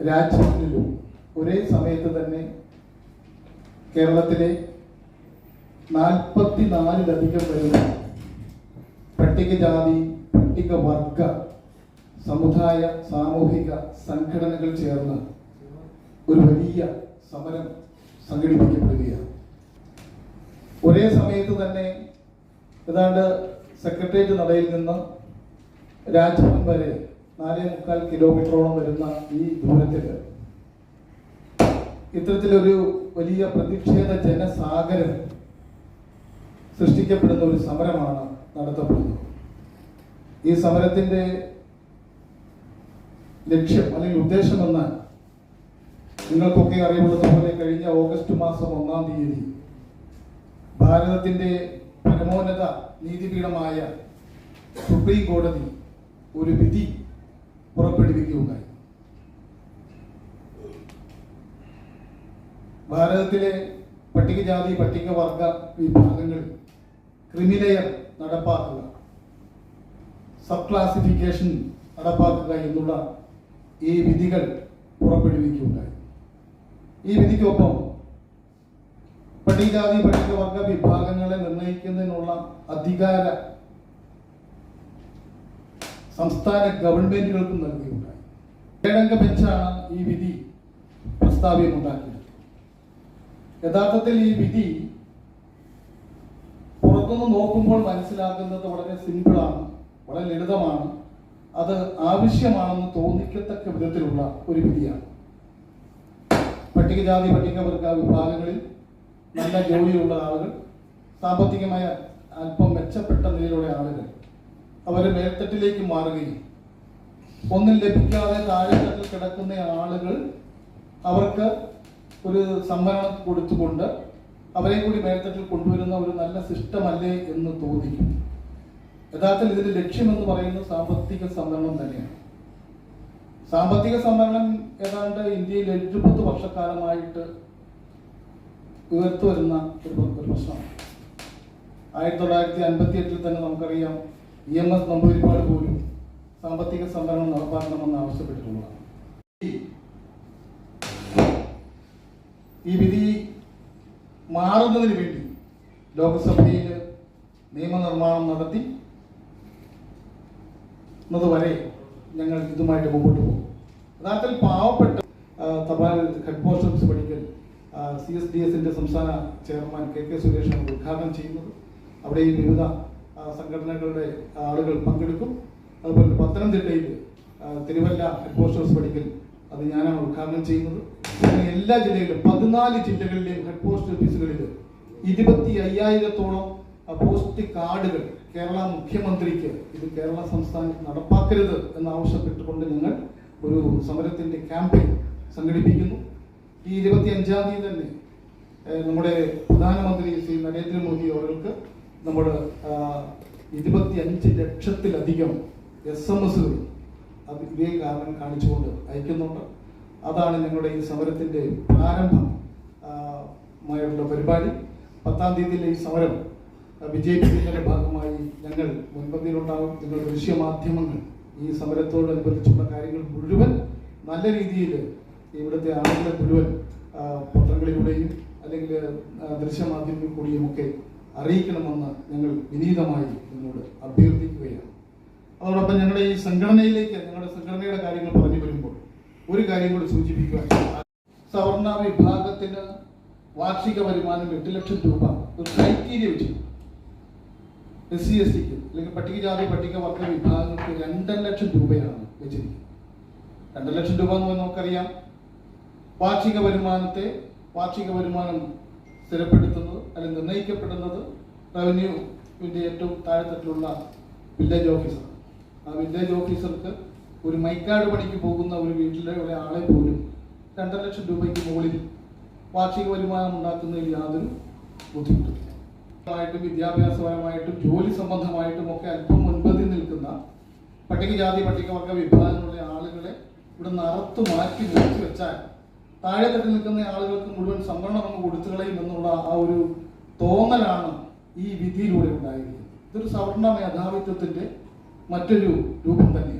രാജ്ഭവനിലും ഒരേ സമയത്ത് തന്നെ കേരളത്തിലെ നാൽപ്പത്തിനാലിലധികം വരുന്ന പട്ടികജാതി പട്ടികവർഗ സമുദായ സാമൂഹിക സംഘടനകൾ ചേർന്ന് ഒരു വലിയ സമരം സംഘടിപ്പിക്കപ്പെടുകയാണ്. ഒരേ സമയത്ത് തന്നെ ഏതാണ്ട് സെക്രട്ടേറിയറ്റ് നടയിൽ നിന്ന് രാജ്ഭവൻ വരെ നാലേ മുക്കാൽ കിലോമീറ്ററോളം വരുന്ന ഈ ദൂരത്തിൽ ഇത്തരത്തിലൊരു വലിയ പ്രതിഷേധ ജനസാഗരം സൃഷ്ടിക്കപ്പെടുന്ന ഒരു സമരമാണ് നടത്തപ്പെടുന്നത്. ഈ സമരത്തിന്റെ ലക്ഷ്യം അല്ലെങ്കിൽ ഉദ്ദേശമെന്ന് നിങ്ങൾക്കൊക്കെ അറിയപ്പെടുന്നതുപോലെ കഴിഞ്ഞ ഓഗസ്റ്റ് മാസം ഒന്നാം തീയതി ഭാരതത്തിന്റെ പരമോന്നത നീതിപീഠമായ സുപ്രീം കോടതി ഒരു വിധി പുറപ്പെടുവിക്കുകയുണ്ടായി. ഭാരതത്തിലെ പട്ടികജാതി പട്ടികവർഗ വിഭാഗങ്ങൾ ക്രിമിലെയർ നടപ്പാക്കുക സബ് ക്ലാസിഫിക്കേഷൻ നടപ്പാക്കുക എന്നുള്ള ഈ വിധികൾ പുറപ്പെടുവിക്കുകയുണ്ടായി. ഈ വിധിക്കൊപ്പം പട്ടികജാതി പട്ടികവർഗ വിഭാഗങ്ങളെ നിർണയിക്കുന്നതിനുള്ള അധികാര സംസ്ഥാന ഗവൺമെന്റുകൾക്കും നൽകുകയുണ്ടായി ഏഴംഗ ബെഞ്ചാണ് ഈ വിധി പ്രസ്താവ്യമുണ്ടാക്കിയത്. യഥാർത്ഥത്തിൽ ഈ വിധി പുറത്തുനിന്ന് നോക്കുമ്പോൾ മനസ്സിലാക്കുന്നത് വളരെ സിമ്പിളാണ് വളരെ ലളിതമാണ്. അത് ആവശ്യമാണെന്ന് തോന്നിക്കത്തക്ക വിധത്തിലുള്ള ഒരു വിധിയാണ്. പട്ടികജാതി പട്ടികവർഗ വിഭാഗങ്ങളിൽ നല്ല ജോലിയുള്ള ആളുകൾ സാമ്പത്തികമായ അല്പം മെച്ചപ്പെട്ട നിലയിലുള്ള ആളുകൾ അവർ മേൽത്തട്ടിലേക്ക് മാറുകയും ഒന്നും ലഭിക്കാതെ താഴെത്തട്ടിൽ കിടക്കുന്ന ആളുകൾ അവർക്ക് ഒരു സംവരണം കൊടുത്തുകൊണ്ട് അവരെ കൂടി മേൽത്തട്ടിൽ കൊണ്ടുവരുന്ന ഒരു നല്ല സിസ്റ്റമല്ലേ എന്ന് തോന്നി യഥാർത്ഥത്തിൽ ഇതിന്റെ ലക്ഷ്യം എന്ന് പറയുന്നത് സാമ്പത്തിക സംവരണം തന്നെയാണ്. സാമ്പത്തിക സംവരണം ഏതാണ്ട് ഇന്ത്യയിൽ എഴുപത് വർഷക്കാലമായിട്ട് ഉയർത്തു വരുന്ന ഒരു പ്രശ്നമാണ്. ആയിരത്തി തൊള്ളായിരത്തി അൻപത്തി എട്ടിൽ തന്നെ നമുക്കറിയാം ഇ എം എസ് നമ്പൂരിപ്പാട് പോലും സാമ്പത്തിക സംവരണം നടപ്പാക്കണമെന്ന് ആവശ്യപ്പെട്ടിട്ടുള്ളതാണ്. ഈ- വിധി മാറുന്നതിന് വേണ്ടി ലോക്സഭയിൽ നിയമനിർമ്മാണം നടത്തി വരെ ഞങ്ങൾ ഇതുമായിട്ട് മുമ്പോട്ട് പോകും. യഥാർത്ഥത്തിൽ പാവപ്പെട്ട തപാൽ ഹെഡ് പോസ്റ്റ് ഓഫീസ് പഠിക്കൽ സി എസ് ഡി എസിന്റെ സംസ്ഥാന ചെയർമാൻ കെ കെ സുരേഷാണ് ഉദ്ഘാടനം ചെയ്യുന്നത്. അവിടെ ഈ വിവിധ സംഘടനകളുടെ ആളുകൾ പങ്കെടുക്കും. അതുപോലെ പത്തനംതിട്ടയിൽ തിരുവല്ല ഹെഡ് പോസ്റ്റ് ഓഫീസ് പഠിക്കൽ അത് ഞാനാണ് ഉദ്ഘാടനം ചെയ്യുന്നത്. എല്ലാ ജില്ലയിലും പതിനാല് ജില്ലകളിലെയും ഹെഡ് പോസ്റ്റ് ഓഫീസുകളിൽ ഇരുപത്തി അയ്യായിരത്തോളം പോസ്റ്റ് കാർഡുകൾ കേരള മുഖ്യമന്ത്രിക്ക് ഇത് കേരള സംസ്ഥാനം നടപ്പാക്കരുത് എന്നാവശ്യപ്പെട്ടുകൊണ്ട് ഞങ്ങൾ ഒരു സമരത്തിന്റെ ക്യാമ്പയിൻ സംഘടിപ്പിക്കുന്നു. ഈ ഇരുപത്തി അഞ്ചാം തീയതി തന്നെ നമ്മുടെ പ്രധാനമന്ത്രി ശ്രീ നരേന്ദ്രമോദി അവർക്ക് നമ്മൾ ഇരുപത്തി അഞ്ച് ലക്ഷത്തിലധികം എസ് എം എസുകൾ അത് ഇതേ കാരണം കാണിച്ചുകൊണ്ട് അയക്കുന്നുണ്ട്. അതാണ് ഞങ്ങളുടെ ഈ സമരത്തിന്റെ പ്രാരംഭം ആ, മായുള്ള പരിപാടി. പത്താം തീയതിയിലെ ഈ സമരം വിജയിപ്പിക്കുന്നതിന്റെ ഭാഗമായി ഞങ്ങൾ മുൻപന്തിയിലുണ്ടാകും നിങ്ങൾ ദൃശ്യമാധ്യമങ്ങൾ ഈ സമരത്തോടനുബന്ധിച്ചുള്ള കാര്യങ്ങൾ മുഴുവൻ നല്ല രീതിയിൽ ഇവിടുത്തെ ആളുകളെ മുഴുവൻ പത്രങ്ങളിലൂടെയും അല്ലെങ്കിൽ ദൃശ്യമാധ്യമങ്ങളിൽ കൂടിയും ഒക്കെ അറിയിക്കണമെന്ന് ഞങ്ങൾ വിനീതമായി നിങ്ങളോട് അഭ്യർത്ഥിക്കുകയാണ്. അതോടൊപ്പം ഞങ്ങളുടെ ഈ സംഘടനയിലേക്ക് ഞങ്ങളുടെ സംഘടനയുടെ കാര്യങ്ങൾ പറഞ്ഞു വരുമ്പോൾ ഒരു കാര്യം കൂടി സൂചിപ്പിക്കുക. സവർണ വിഭാഗത്തിന് വാർഷിക വരുമാനം എട്ട് ലക്ഷം രൂപ ഒരു ക്രൈറ്റീരിയ വെച്ചു എസ് സി എസ് ടിക്ക് അല്ലെങ്കിൽ പട്ടികജാതി പട്ടികവർഗ വിഭാഗങ്ങൾക്ക് രണ്ടര ലക്ഷം രൂപയാണ് വെച്ചിരിക്കുന്നത്. രണ്ടര ലക്ഷം രൂപ എന്ന് നമുക്കറിയാം. വാർഷിക വരുമാനത്തെ വാർഷിക വരുമാനം സ്ഥിരപ്പെടുത്തുന്നത് അല്ലെങ്കിൽ നിർണയിക്കപ്പെടുന്നത് റവന്യൂവിന്റെ ഏറ്റവും താഴെത്തട്ടിലുള്ള വില്ലേജ് ഓഫീസർ ആ വില്ലേജ് ഓഫീസർക്ക് ഒരു മൈക്കാട് പണിക്ക് പോകുന്ന ഒരു വീട്ടിലെ ഒരാളെ പോലും രണ്ടര ലക്ഷം രൂപയ്ക്ക് മുകളിൽ വാർഷിക വരുമാനം ഉണ്ടാക്കുന്നതിൽ യാതൊരു ബുദ്ധിമുട്ടില്ല ായിട്ടും വിദ്യാഭ്യാസപരമായിട്ടും ജോലി സംബന്ധമായിട്ടും ഒക്കെ അല്പം മുൻപതി നിൽക്കുന്ന പട്ടികജാതി പട്ടികവർഗ വിഭാഗങ്ങളിലെ ആളുകളെ ഇവിടെ നിറത്തു മാറ്റി നിർത്തി വെച്ചാൽ താഴെ തട്ടി നിൽക്കുന്ന ആളുകൾക്ക് മുഴുവൻ സംവരണം അങ്ങ് കൊടുത്തു കളയും എന്നുള്ള ആ ഒരു തോന്നലാണ് ഈ വിധിയിലൂടെ ഉണ്ടായിരിക്കുന്നത്. ഇതൊരു സവർണ മേധാവിത്വത്തിന്റെ മറ്റൊരു രൂപം തന്നെയാണ്.